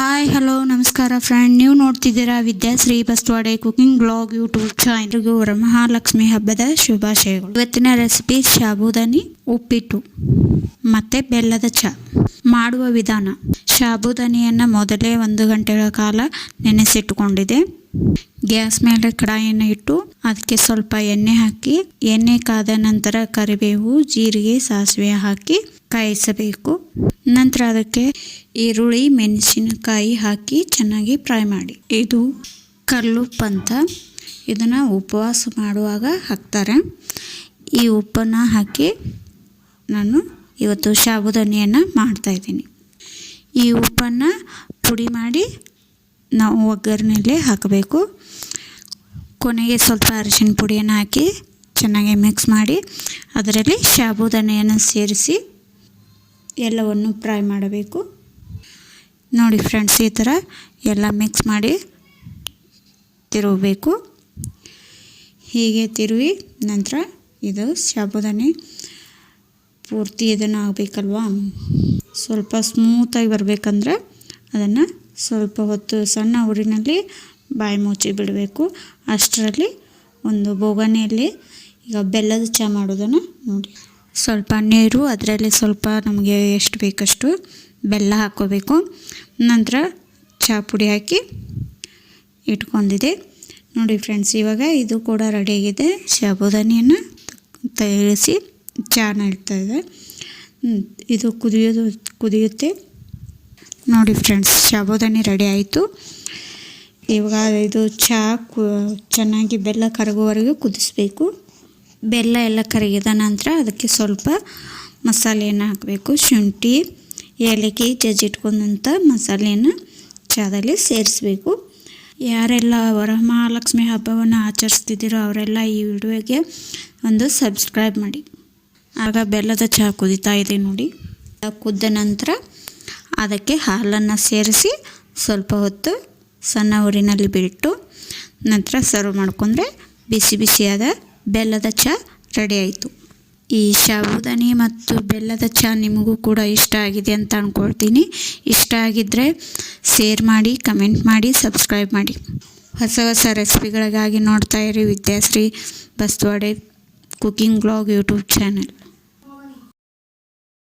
Hi hello ನಮಸ್ಕಾರ friend ನೀವು ನೋಡ್ತಿದ್ದೀರಾ Vidyashree Baswade cooking blog YouTube ಚಾನಲ್ಗೂ Varamahalakshmi ಹಬ್ಬದ ಶುಭಾಶಯಗಳು. ಇವತ್ತಿನ ರೆಸಿಪಿ ಶಾಬೂದಾನಿ ಉಪ್ಪಿಟ್ಟು, ಮತ್ತೆ ಬೆಲ್ಲದ ಚ. ಮಾಡುವ ವಿಧಾನ. ಶಾಬೂದಾನಿಯನ್ನು ಮೊದಲೇ ಒಂದು ಗಂಟೆಗಳ ಕಾಲ ನೆನೆಸಿಟ್ಟುಕೊಂಡಿದೆ. ಗ್ಯಾಸ್ ಮೇಲೆ ಕಡಾಯಿಯನ್ನು ಇಟ್ಟು ಅದಕ್ಕೆ ಸ್ವಲ್ಪ ಎಣ್ಣೆ ಹಾಕಿ, ಎಣ್ಣೆ ಕಾದ ನಂತರ ಕರಿಬೇವು, ಜೀರಿಗೆ, ಸಾಸಿವೆ ಹಾಕಿ ಕಾಯಿಸಬೇಕು. ನಂತರ ಅದಕ್ಕೆ ಈರುಳ್ಳಿ, ಮೆಣಸಿನಕಾಯಿ ಹಾಕಿ ಚೆನ್ನಾಗಿ ಫ್ರೈ ಮಾಡಿ. ಇದು ಕಲ್ಲುಪ್ಪು ಅಂತ ಇದನ್ನು ಉಪವಾಸ ಮಾಡುವಾಗ ಹಾಕ್ತಾರೆ. ಈ ಉಪ್ಪನ್ನು ಹಾಕಿ ನಾನು ಇವತ್ತು ಸಾಬುದಾನಿಯನ್ನು ಮಾಡ್ತಾಯಿದ್ದೀನಿ ಈ ಉಪ್ಪನ್ನು ಪುಡಿ ಮಾಡಿ ನಾವು ಒಗ್ಗರಣೆಯಲ್ಲಿ ಹಾಕಬೇಕು. ಕೊನೆಗೆ ಸ್ವಲ್ಪ ಅರಿಶಿನ ಪುಡಿಯನ್ನು ಹಾಕಿ ಚೆನ್ನಾಗಿ ಮಿಕ್ಸ್ ಮಾಡಿ ಅದರಲ್ಲಿ ಶಾಬುದಾನೆಯನ್ನು ಸೇರಿಸಿ ಎಲ್ಲವನ್ನು ಫ್ರೈ ಮಾಡಬೇಕು. ನೋಡಿ ಫ್ರೆಂಡ್ಸ್ ಈ ಥರ ಎಲ್ಲ ಮಿಕ್ಸ್ ಮಾಡಿ ತಿರುಗಬೇಕು. ಹೀಗೆ ತಿರುವಿ ನಂತರ ಇದು ಸಾಬುದಾನಿ ಪೂರ್ತಿ ಇದನ್ನು ಆಗಬೇಕಲ್ವಾ ಸ್ವಲ್ಪ ಸ್ಮೂತಾಗಿ ಬರಬೇಕಂದ್ರೆ ಅದನ್ನು ಸ್ವಲ್ಪ ಹೊತ್ತು ಸಣ್ಣ ಊರಿನಲ್ಲಿ ಬಾಯಿ ಮುಚ್ಚಿ ಬಿಡಬೇಕು. ಅಷ್ಟರಲ್ಲಿ ಒಂದು ಬೋಗಣಿಯಲ್ಲಿ ಈಗ ಬೆಲ್ಲದ ಚಹಾ ಮಾಡೋದನ್ನು ನೋಡಿ. ಸ್ವಲ್ಪ ನೀರು, ಅದರಲ್ಲಿ ಸ್ವಲ್ಪ ನಮಗೆ ಎಷ್ಟು ಬೇಕಷ್ಟು ಬೆಲ್ಲ ಹಾಕ್ಕೋಬೇಕು. ನಂತರ ಚಹಾ ಪುಡಿ ಹಾಕಿ ಇಟ್ಕೊಂಡಿದೆ. ನೋಡಿ ಫ್ರೆಂಡ್ಸ್, ಇವಾಗ ಇದು ಕೂಡ ರೆಡಿಯಾಗಿದೆ ಸಾಬುದಾನಿಯನ್ನು ತಯಾರಿಸಿ ಚಹಾನ ಇಡ್ತಾಯಿದೆ ಇದು ಕುದಿಯೋದು, ಕುದಿಯುತ್ತೆ. ನೋಡಿ ಫ್ರೆಂಡ್ಸ್ ಸಾಬುದಾನಿ ರೆಡಿ ಆಯಿತು. ಇವಾಗ ಇದು ಚಹಾ ಚೆನ್ನಾಗಿ ಬೆಲ್ಲ ಕರಗುವವರೆಗೂ ಕುದಿಸ್ಬೇಕು. ಬೆಲ್ಲ ಎಲ್ಲ ಕರಗಿದ ನಂತರ ಅದಕ್ಕೆ ಸ್ವಲ್ಪ ಮಸಾಲೆಯನ್ನು ಹಾಕಬೇಕು. ಶುಂಠಿ, ಏಲಕ್ಕಿ ಜಜ್ಜಿಟ್ಕೊಂಡಂಥ ಮಸಾಲೆಯನ್ನು ಚಹಾದಲ್ಲಿ ಸೇರಿಸಬೇಕು. ಯಾರೆಲ್ಲ ವರಮಹಾಲಕ್ಷ್ಮಿ ಹಬ್ಬವನ್ನು ಆಚರಿಸ್ತಿದ್ದೀರೋ ಅವರೆಲ್ಲ ಈ ವಿಡಿಯೋಗೆ ಒಂದು ಸಬ್ಸ್ಕ್ರೈಬ್ ಮಾಡಿ. ಆಗ ಬೆಲ್ಲದ ಚಹಾ ಕುದಿತಾ ಇದೆ ನೋಡಿ. ಕುದ್ದ ನಂತರ ಅದಕ್ಕೆ ಹಾಲನ್ನು ಸೇರಿಸಿ ಸ್ವಲ್ಪ ಹೊತ್ತು ಸಣ್ಣ ಊರಿನಲ್ಲಿ ಬಿಟ್ಟು ನಂತರ ಸರ್ವ್ ಮಾಡಿಕೊಂಡ್ರೆ ಬಿಸಿ ಬಿಸಿಯಾದ ಬೆಲ್ಲದ ಚಹಾ ರೆಡಿ ಆಯಿತು. ಈ ಸಾಬುದಾನಿ ಮತ್ತು ಬೆಲ್ಲದ ಚಹಾ ನಿಮಗೂ ಕೂಡ ಇಷ್ಟ ಆಗಿದೆ ಅಂತ ಅಂದ್ಕೊಳ್ತೀನಿ ಇಷ್ಟ ಆಗಿದ್ದರೆ ಶೇರ್ ಮಾಡಿ ಕಮೆಂಟ್ ಮಾಡಿ ಸಬ್ಸ್ಕ್ರೈಬ್ ಮಾಡಿ. ಹೊಸ ಹೊಸ ರೆಸಿಪಿಗಳಿಗಾಗಿ ನೋಡ್ತಾ ಇರಿ Vidyashree Baswade cooking blog YouTube channel